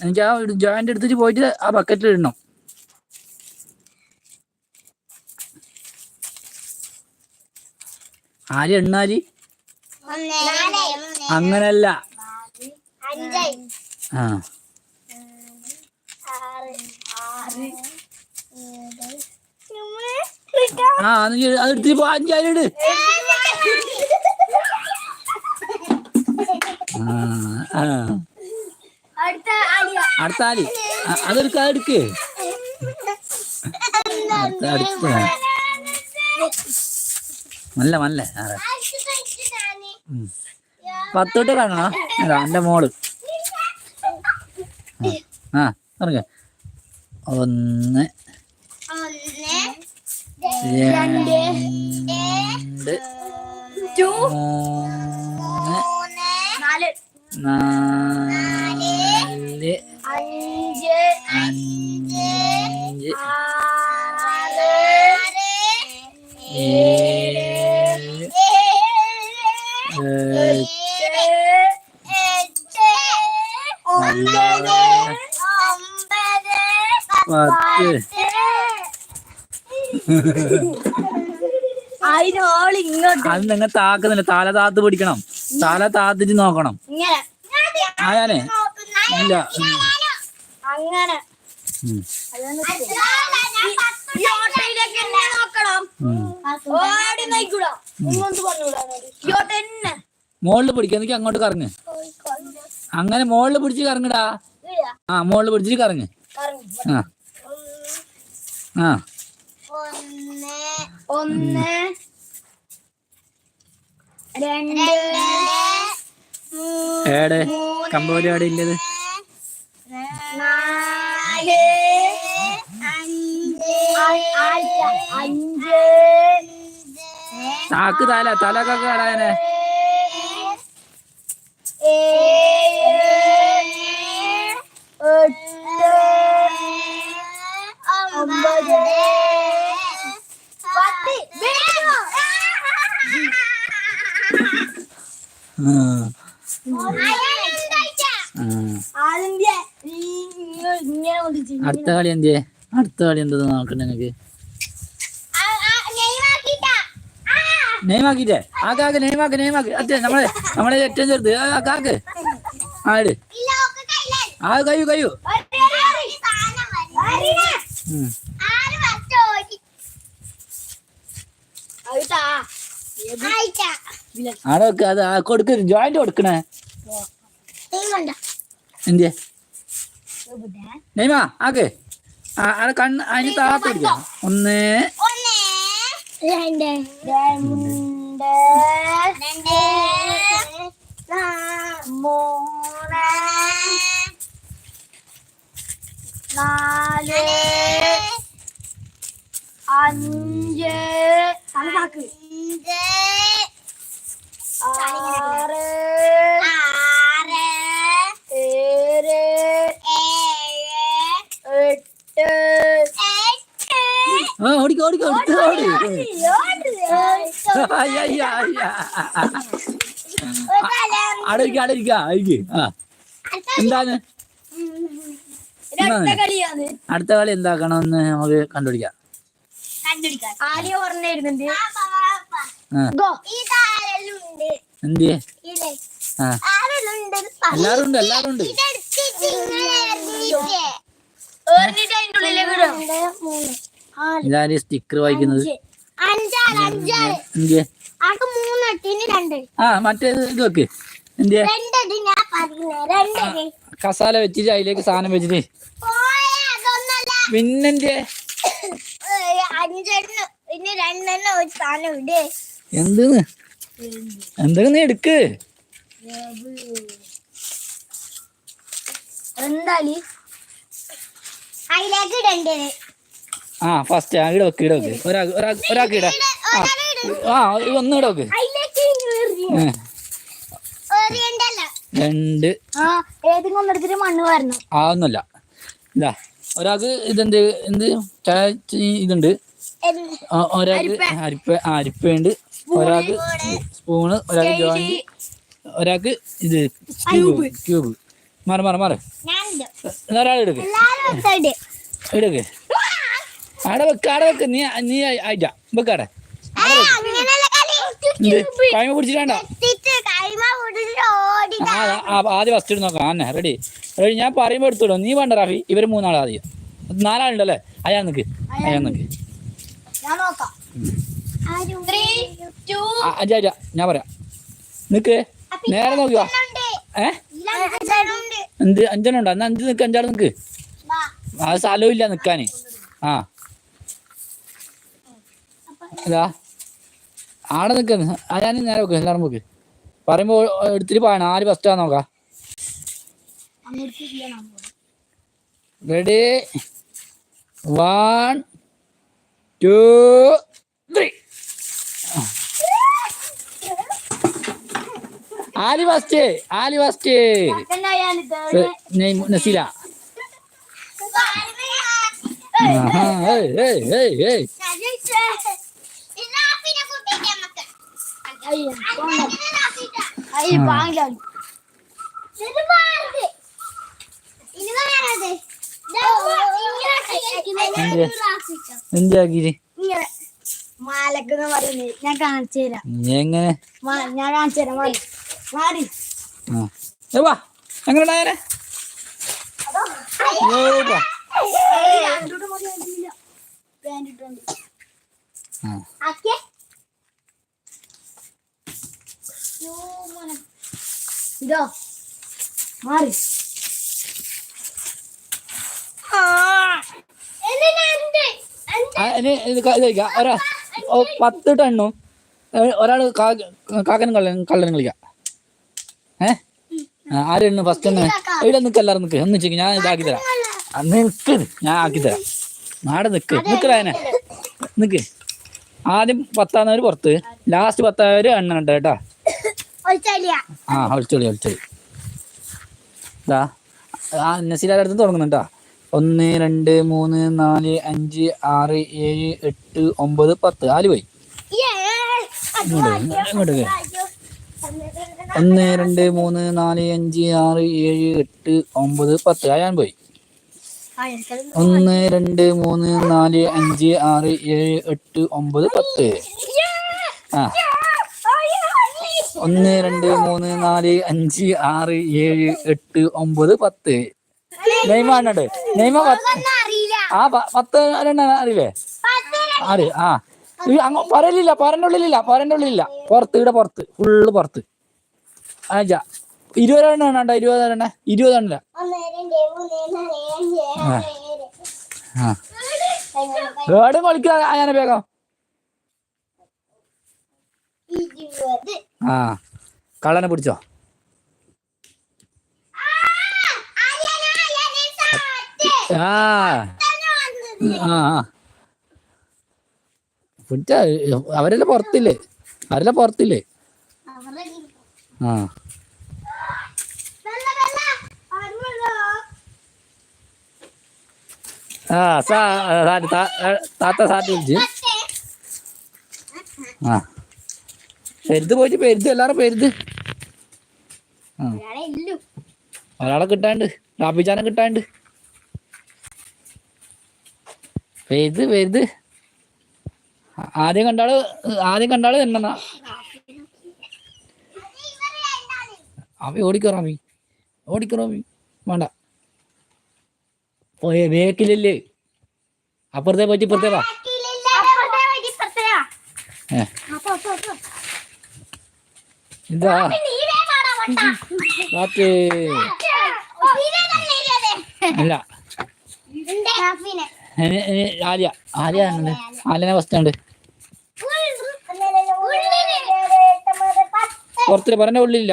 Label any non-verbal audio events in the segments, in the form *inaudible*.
എനിക്ക് ആ ജോയിന്റ് എടുത്തിട്ട് പോയിട്ട് ആ ബക്കറ്റിൽ ഇടണം. ആര് എണ്ണാൽ? അങ്ങനല്ല. ആ. ആ അത് എടുത്തിട്ട് പോ അഞ്ചാലിട് ആ ആ. അടുത്ത അതൊരു കാടുക്ക് അതെടുക്ക അതെടുക്ക്. അടുത്ത അടുത്ത. നല്ല നല്ല. പത്തോട്ട് കാണണോ? എന്റെ മോൾ. ആ പറഞ്ഞ ഒന്ന് രണ്ട് മൂന്ന് നാല്. അഞ്ച് അഞ്ച് ആറ് ഏഴ് ഏഴ് എട്ട് എട്ട് ഒമ്പത് ഒമ്പത് പത്ത് അതിനോൾ ഇങ്ങോട്ട്. അത് നിങ്ങൾ താക്കുന്നില്ല. തല താത്ത് പിടിക്കണം. തല താത്തിട്ട് നോക്കണം. ആയാലേ ഇല്ല. ഉം. മോളിൽ പിടിക്കാൻ എനിക്ക് അങ്ങോട്ട് കറങ്ങ്. അങ്ങനെ മോളിൽ പിടിച്ച് കറങ്ങടാ. ആ മോളിൽ പിടിച്ചിട്ട് കറങ്ങ്. ആ. ആ. ഒന്ന് ഒന്ന് രണ്ട് ഏടെ? കമ്പോലി അവിടെ ഇല്ലത്? നാല് അഞ്ച് താക്ക് തല തലൊക്കെ പത്ത് ആ. അടുത്ത കളി എന്തിയെ? അടുത്ത കളി എന്താ നോക്കണ്ട നിങ്ങക്ക്? നെയ്മാക്കിട്ടേ. ആ. കാക്ക് നെയ്മാക്ക് നെയ്മാക്ക്. അതെ നമ്മളെ നമ്മളെ ഏറ്റവും ചെറുത്. ആ കാക്ക്. ആര് ആ കയ്യു കയ്യു. ആടെ വെക്ക് അത് കൊടുക്ക്. ജോയിന്റ് കൊടുക്കണേ. എന്തിയെ? നെയ്മ ആക്ക് ആ ആടെ കണ്ണ് അതിന് താത്ത് പിടിക്കാം ഒന്ന് രണ്ട് രണ്ട് രണ്ട് മൂന്ന് നാല് അഞ്ച് അഞ്ച് ആറ് ആറ് ഓടി അയ്യ, അയ്യ, അയ്യ. ആടെ ഇരിക്ക ആടെ ഇരിക്ക അയക്ക് ആ. എന്താണ്? അടുത്ത കളി എന്താക്കണമെന്ന് നമുക്ക് കണ്ടുപിടിക്കാം. ആദ്യം എന്തിയെ? ആ. എല്ലാരും ഉണ്ട് എല്ലാരും ഉണ്ട് ഇതാര് സ്റ്റിക്കർ വായിക്കുന്നത്. ആ മറ്റേ ഇത് വെക്ക് ഞാൻ രണ്ടടി കസാല വെച്ചിട്ട് അതിലേക്ക് സാധനം വെച്ചിട്ട്. പിന്നെന്തേ എന്തെന്ന്? എന്തൊക്കെ നീ എടുക്ക്? എന്താ അതിലേക്ക് ഇടണ്ടത് ആ ഫസ്റ്റ് ആ ഇട വെക്ക് ഇട വെക്ക് ഒരാൾക്ക് ഒരാൾക്ക് ഒരാൾക്ക് ഇട. ആ ആ ഒന്ന് ഇട വെക്ക് രണ്ട്. ആ ഒന്നുമില്ല. ഇതാ ഒരാൾക്ക് ഇതെന്ത് എന്ത്? ഇതുണ്ട്. ഒരാൾക്ക് അരിപ്പ. അരിപ്പയുണ്ട് ഒരാൾക്ക് സ്പൂണ് ഒരാൾക്ക് ജോയിന്റ്. ഒരാൾക്ക് ഇത് ക്യൂബ് ക്യൂബ്. മാറി മാറി മാറി. ഒരാൾ എടുക്ക്. എടുക്ക്. ആടെ വെക്ക് ആടെ വെക്ക് നീ നീ ആയിട്ടാ വെക്കാടെ അങ്ങനെയല്ല കളി കൈമ പിടിച്ചിട്ടാണ്ട ആദ്യം ഫസ്റ്റ് ഇട്ട് നോക്കാം അന്നെ റെഡി റെഡി ഞാൻ പറയുമ്പോൾ എടുത്തോളൂ നീ വേണ്ട റാഫി ഇവർ മൂന്നാൾ ആദ്യം നാലാളുണ്ടല്ലേ അയാൾ നിക്ക് അയാൾ നിക്ക് അജ അജ ഞാൻ പറയാം നിക്ക് നേരെ നോക്കുക ഏ എന്ത് അഞ്ചെണ്ണം ഉണ്ടോ എന്നാ അഞ്ച് നിക്ക് അഞ്ചാൾ നിക്ക് ആ സ്ഥലവും ഇല്ല നിക്കാന് ആ ഇതാ ആടെ നിക്കുന്നു ആ ഞാൻ നേരെ വെക്ക്. എല്ലാവരും വെക്ക് പറയുമ്പോ എടുത്തിട്ട് പോയാണ് ആര് ഫസ്റ്റ് ആ നോക്കാം. Ready one two three Ali first Ali first Naseela. ഏയ്, ഏയ്, ഏയ്, ഏയ്. എന്താക്കിട്ട് മാലക്കെന്ന് പറയുന്നത് ഞാൻ കാണിച്ചു തരാം എങ്ങനെ ഞാൻ കാണിച്ചു തരാം മാറി മാറി ആ ഏ വാ എങ്ങനെ ഉണ്ടായാലേ ആ ഇതോ മാറി. ഒരാ പത്ത് ടണ്ണും. ഒരാൾ കാക്കനും കള്ളനും കള്ളനും കളിക്കാം. ഏ? ആരെണ്ണു ഫസ്റ്റ് എണ്ണ? ഇവിടെ നിൽക്ക് എല്ലാവരും നിൽക്ക് ഒന്ന് വെച്ചേക്ക് ഞാൻ ഇതാക്കി തരാം. നിൽക്ക് ഞാൻ ആക്കി തരാം. നാടെ നിൽക്ക് നിൽക്കലായനെ നിൽക്ക് ആദ്യം പത്താന്നവര് പുറത്ത്. ലാസ്റ്റ് പത്താവര് എണ്ണ ഉണ്ട് കേട്ടോ. ആ ഒളിച്ചോളി ഒളിച്ചോളി ഇതാ ആ നസീലാരുടെ അടുത്ത് തുടങ്ങുന്നുണ്ടാ ഒന്ന് രണ്ട് മൂന്ന് നാല് അഞ്ച് ആറ് ഏഴ് എട്ട് ഒമ്പത് പത്ത്. ആൽ പോയി. ഇങ്ങോട്ട് ഒന്ന് രണ്ട് മൂന്ന് നാല് അഞ്ച് ആറ് ഏഴ് എട്ട് ഒമ്പത് പത്ത്. ആയാൻ പോയി. ഒന്ന് രണ്ട് മൂന്ന് നാല് അഞ്ച് ആറ് ഏഴ് എട്ട് ഒമ്പത് പത്ത്. ആ. ഒന്ന് രണ്ട് മൂന്ന് നാല് അഞ്ച് ആറ് ഏഴ് എട്ട് ഒമ്പത് പത്ത്. നെയ്മ എണ്ണുണ്ട് നെയ്മ ആ പത്ത് എണ്ണ അറിയില്ലേ? ആര്? ആ. അങ്ങ് പറയലില്ല പറന്റെ ഉള്ളിലില്ല പറന്റെ ഉള്ളിലില്ല പുറത്ത് ഇവിടെ പുറത്ത്. ഫുള്ള് പുറത്ത്. ആജാ ഇരുപതെണ്ണം എണ്ണ ഇരുപതെണ്ണ ഇരുപതെണ്ണ ഏടും കളിക്കുക ഞാൻ വേഗം? ആ കള്ളനെ പിടിച്ചോ? ആ ആ പിടിച്ച അവരെല്ലാം പുറത്തില്ലേ? അവരെല്ലാം പുറത്തില്ലേ? ആ. സാ താത്ത സാറ്റ് ആ. പെരുത് പോയിട്ട് പെരുത് എല്ലാരും പെരുത്. ആ. ഒരാളെ കിട്ടാണ്ട് റാപ്പിച്ചാനെ കിട്ടാണ്ട്. പെരുത് പെരുത്. ആദ്യം കണ്ടാൾ ആദ്യം കണ്ടാൾ എന്നാ അവി ഓടിക്കോ റാമി ഓടിക്കോ റാമി വേണ്ട. പോയ വേക്കിലല്ലേ അപ്പുറത്തെ പോയിട്ട് ഇപ്പുറത്തെ വാ ഏ. ഇതാ ബാറ്റ് അല്ല. ആര്യ. ആര്യ ആര്യനെ ഫസ്റ്റ് ഉണ്ട് പുറത്തില്ല പറഞ്ഞ ഉള്ളില്ല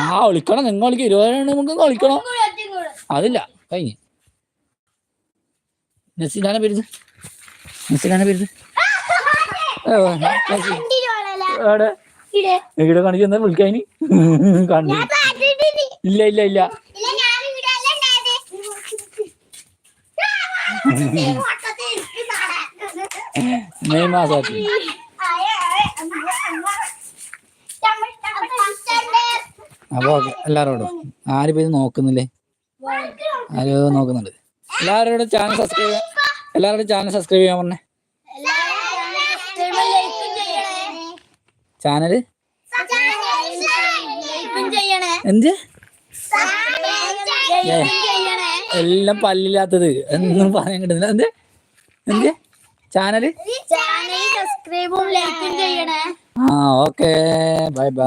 ആ വിളിക്കണം. നിങ്ങൾ കളിക്കും ഇരുപതിനാണ് നമുക്ക് കളിക്കണം. അതില്ല. കഴിഞ്ഞ്. നസീലാനെ പേരുത് നസീലാനെ പേരുത് ഇവിടെ കാണിക്കുന്ന? വിളിക്കാനി *laughs* കണ്ടു. ഇല്ല ഇല്ല ഇല്ല. അപ്പൊ എല്ലാരോടും ആരും ഇത് നോക്കുന്നില്ലേ? ആരോ നോക്കുന്നുണ്ട്. എല്ലാവരോടും ചാനൽ സബ്സ്ക്രൈബ് എല്ലാവരോടും ചാനൽ സബ്സ്ക്രൈബ് ചെയ്യാൻ പറഞ്ഞേ. ചാനൽ എന്ത്? എല്ലാം പല്ലില്ലാത്തത്. എന്നും പറയാൻ കിട്ടുന്നില്ല. എന്ത്? എന്ത്? ചാനൽ ആ ഓക്കെ ബൈ ബൈ